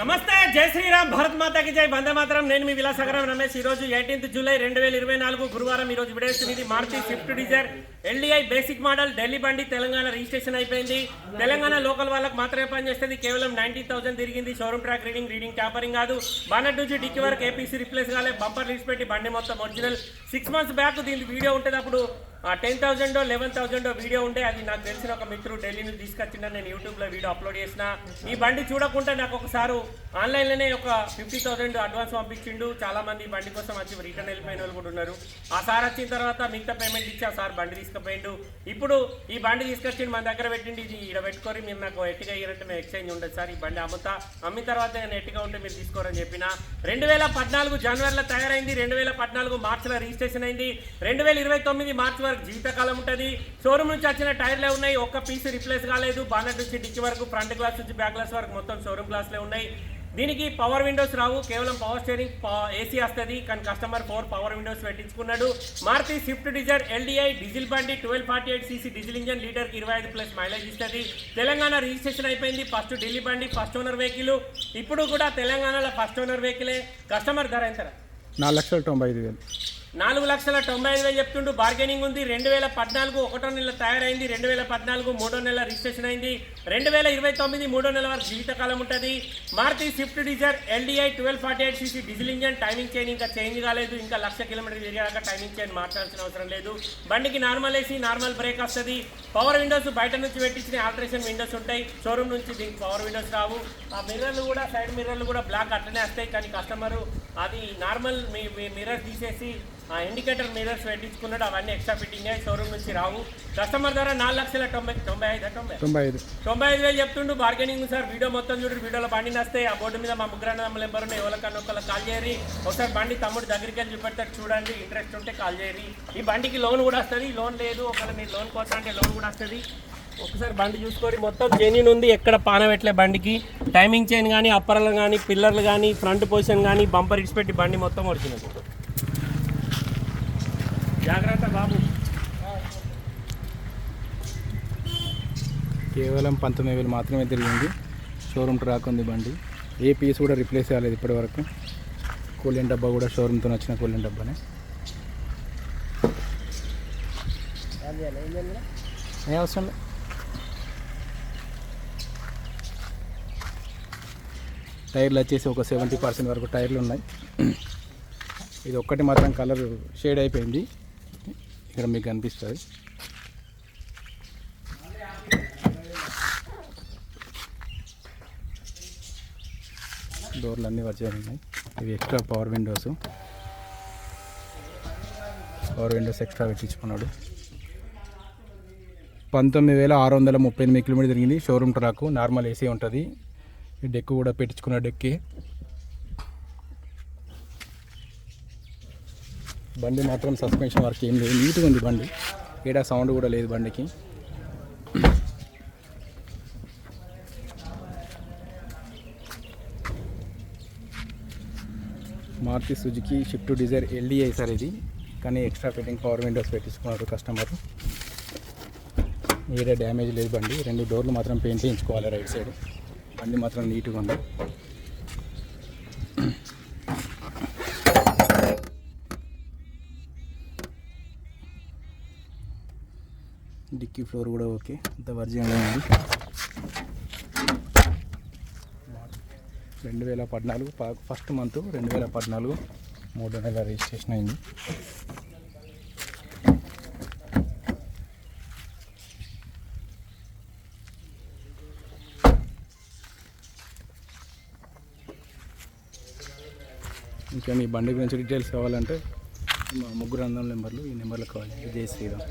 నమస్తే జై శ్రీరామ్ భారత్ మాతాకి జై వందే మాత్రం. నేను మీ విలాసగరం రమేష్. ఈ రోజు ఎయిటీన్త్ జూలై రెండు వేల ఇరవై నాలుగు గురువారం ఈ రోజు విడేస్తుంది Maruti Swift Dzire LDI basic model Delhi బండి తెలంగాణ రిజిస్ట్రేషన్ అయిపోయింది. తెలంగాణ లోకల్ వాళ్ళకి మాత్రమే పనిచేస్తుంది. కేవలం నైన్టీ థౌసండ్ తిరిగింది. Showroom track reading reading tampering కాదు. బానట్ నుంచి డిక్కి వరకు ఏపీసీ రిప్లేస్ కాలే. బంపర్ లిస్ట్ పెట్టి బండి మొత్తం ఒరిజినల్ సిక్స్ మంత్స్ బ్యాక్ దీనికి వీడియో ఉంటుంది అప్పుడు. Ten thousand eleven thousand video ఉండే అది నాకు తెలిసిన ఒక మిత్రుడు ఢిల్లీ నుంచి తీసుకొచ్చిన నేను యూట్యూబ్లో వీడియో అప్లోడ్ చేసిన. ఈ బండి చూడకుండా నాకు ఒకసారి ఆన్లైన్లోనే ఒక ఫిఫ్టీ థౌసండ్ అడ్వాన్స్ పంపించిండు. చాలా మంది ఈ బండి కోసం వచ్చి రిటర్న్ వెళ్ళిపోయిన వాళ్ళు కూడా ఉన్నారు. ఆ సార్ వచ్చిన తర్వాత మిగతా పేమెంట్ ఇచ్చి ఆ సార్ బండి తీసుకుపోయిండు. ఇప్పుడు ఈ బండి తీసుకొచ్చిండు మన దగ్గర పెట్టిండి. ఇది ఇక్కడ పెట్టుకొని మీరు నాకు ఎట్టిగా ఇయ్యారంటే మేము ఎక్స్చేంజ్ ఉండదు సార్. ఈ బండి అమ్ముతా. అమ్మిన తర్వాత నేను ఎట్టిగా ఉంటే మీరు తీసుకోరని చెప్పిన. రెండు వేల పద్నాలుగు జనవరిలో తయారైంది. రెండు వేల పద్నాలుగు మార్చిలో రిజిస్ట్రేషన్ అయింది. రెండు వేల ఇరవై తొమ్మిది మార్చి వరకు జీవితకాలం ఉంటుంది. షోరూమ్ నుంచి వచ్చిన టైర్లే ఉన్నాయి. ఒక్క పీస్ రిప్లేస్ కాలేదు. బానెట్ నుంచి డిక్కి వరకు ఫ్రంట్ గ్లాస్ నుంచి బ్యాక్ గ్లాస్ వరకు మొత్తం షోరూమ్ గ్లాస్లే ఉన్నాయి. దీనికి పవర్ విండోస్ రావు. కేవలం పవర్ స్టీరింగ్ ఏసీ వస్తుంది. కానీ customer four power windows పెట్టించుకున్నాడు. Maruti Swift Dzire LDI diesel బండి twelve forty eight CC diesel engine లీటర్కి ఇరవై ఐదు ప్లస్ మైలేజ్ ఇస్తుంది. తెలంగాణ రిజిస్ట్రేషన్ అయిపోయింది. ఫస్ట్ ఢిల్లీ బండి ఫస్ట్ ఓనర్ వెహికల్ ఇప్పుడు కూడా తెలంగాణలో ఫస్ట్ ఓనర్ వెహికలే కస్టమర్ ధర ఎంత నాలుగు లక్షల తొంభై ఐదు వేలు. నాలుగు లక్షల తొంభై ఐదు వేలు చెప్తుండు. బార్గెనింగ్ ఉంది. రెండు వేల పద్నాలుగు ఒకటో నెల తయారైంది. రెండు వేల పద్నాలుగు మూడో నెల రిజిస్ట్రేషన్ అయింది. రెండు వేల ఇరవై తొమ్మిది మూడో నెల వరకు జీవితకాలం ఉంటుంది. Maruti Swift Dzire LDI twelve forty eight CC diesel engine timing chain ఇంకా చేంజ్ కాలేదు. ఇంకా లక్ష కిలోమీటర్ తిరిగాక టైమింగ్ చైన్ మార్చాల్సిన అవసరం లేదు. బండికి నార్మల్ ఏసీ నార్మల్ బ్రేక్ వస్తుంది. పవర్ విండోస్ బయట నుంచి పెట్టించిన ఆల్టరేషన్ విండోస్ ఉంటాయి. షోరూమ్ నుంచి దీనికి పవర్ విండోస్ రావు. ఆ మిర్రర్లు కూడా సైడ్ మిర్రర్లు కూడా బ్లాక్ అట్లనే వస్తాయి. కానీ కస్టమరు అది నార్మల్ మీ మిర్రర్ తీసేసి ఆ ఇండికేటర్ మిర్రర్స్ పెట్టించుకున్నాడు. అవన్నీ ఎక్స్ట్రా అయ్యి షోరూమ్ నుంచి రావు. కస్టమర్ ధర నాలుగు లక్షల తొంభై తొంభై ఐదు తొంభై. తొంభై ఐదు తొంభై ఐదు వేలు చెప్తుండు బార్గెనింగ్ సార్. వీడియో మొత్తం చూడండి వీడియోలో బండి వస్తే ఆ బోర్డు మీద మా ముగ్గురు అన్నదమ్ములు నెంబర్ ఉన్నాయి. ఎవరికన్నా ఒకళ్ళ కాల్ చేయరి ఒకసారి బండి తమ్ముడు దగ్గరికి వెళ్ళి చూపెడతారు చూడండి ఇంట్రెస్ట్ ఉంటే కాల్ చేయరి ఈ బండికి లోన్ కూడా వస్తుంది. లోన్ లేదు. ఒకవేళ మీరు లోన్ కోసం అంటే లోన్ కూడా వస్తుంది. ఒకసారి బండి చూసుకొని మొత్తం జెన్యున్ ఉంది. ఎక్కడ పాన పెట్టలే బండికి. టైమింగ్ చైన్ కానీ అప్పర్లు కానీ పిల్లర్లు కానీ ఫ్రంట్ పొజిషన్ కానీ బంపర్ ఇడిచి పెట్టి బండి మొత్తం ఒరిజినల్. జాగ్రత్త బాబు. కేవలం పంతొమ్మిది వేలు మాత్రమే తిరిగింది. షోరూమ్ ట్రాక్ ఉంది బండి. ఏ పీస్ కూడా రిప్లేస్ కాలేదు ఇప్పటివరకు. కూలింగ్ డబ్బా కూడా షోరూమ్తో వచ్చిన కూలింగ్ డబ్బానే. ఏ అవసరం లేదు టైర్లు వచ్చేసి ఒక సెవెంటీ పర్సెంట్ వరకు టైర్లు ఉన్నాయి. ఇది ఒక్కటి మాత్రం కలర్ షేడ్ అయిపోయింది. ఇక్కడ మీకు కనిపిస్తుంది. డోర్లు అన్నీ వర్జన్ ఉన్నాయి. ఇవి extra power windows power windows extra పెట్టించుకున్నాడు. పంతొమ్మిది వేల ఆరు వందల ముప్పై ఎనిమిది కిలోమీటర్ తిరిగింది. షోరూమ్ ట్రాక్ నార్మల్ ఏసీ ఉంటుంది. ఈ డెక్ కూడా పెట్టించుకున్న డెక్కి బండి మాత్రం సస్పెన్షన్ వర్క్ ఏం లేదు. నీట్గా ఉంది బండి. ఏడా సౌండ్ కూడా లేదు బండికి. Maruti Suzuki Swift Dzire LDI sir ఇది. కానీ ఎక్స్ట్రా ఫిట్టింగ్ పవర్ విండోస్ పెట్టించుకున్నారు కస్టమర్. ఏడా డ్యామేజ్ లేదు బండి. రెండు డోర్లు మాత్రం పెయింట్ చేయించుకోవాలి రైట్ సైడ్. బండి మాత్రం నీట్గా ఉంది. డిక్కీ ఫ్లోర్ కూడా ఓకే. అంత వర్జిన్గా ఉంది రెండు వేల పద్నాలుగు ప- ఫస్ట్ మంత్ రెండు వేల పద్నాలుగు మూడు నెలల రిజిస్ట్రేషన్ అయింది? ఇంకా మీ బండి గురించి డీటెయిల్స్ కావాలంటే మా ముగ్గురు అందం నెంబర్లు ఈ నెంబర్లో కావాలి జై శ్రీరామ్.